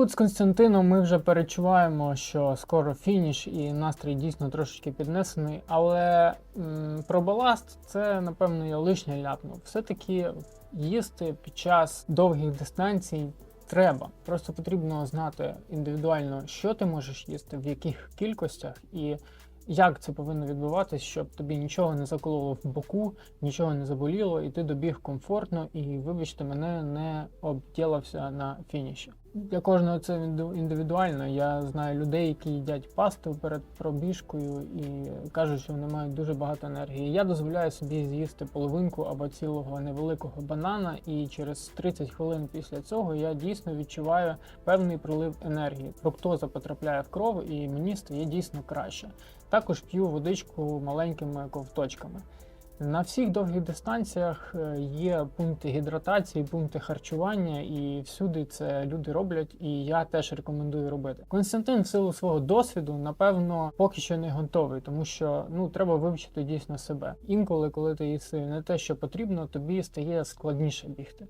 Тут з Константином ми вже перечуваємо, що скоро фініш і настрій дійсно трошечки піднесений. Але м, про баласт це напевно я лишнє ляпнув. Все-таки їсти під час довгих дистанцій треба. Просто потрібно знати індивідуально, що ти можеш їсти, в яких кількостях і. Як це повинно відбуватись, щоб тобі нічого не закололо в боку, нічого не заболіло, і ти добіг комфортно, і, вибачте, мене не обділився на фініші. Для кожного це інди- індивідуально. Я знаю людей, які їдять пасту перед пробіжкою і кажуть, що вони мають дуже багато енергії. Я дозволяю собі з'їсти половинку або цілого невеликого банана, і через 30 хвилин після цього я дійсно відчуваю певний прилив енергії. Фруктоза потрапляє в кров, і мені стає дійсно краще. Також п'ю водичку маленькими ковточками. На всіх довгих дистанціях е, є пункти гідратації, пункти харчування, і всюди це люди роблять, і я теж рекомендую робити. Константин, в силу свого досвіду, напевно, поки що не готовий, тому що ну треба вивчити дійсно себе. Інколи, коли ти їси не те, що потрібно, тобі стає складніше бігти.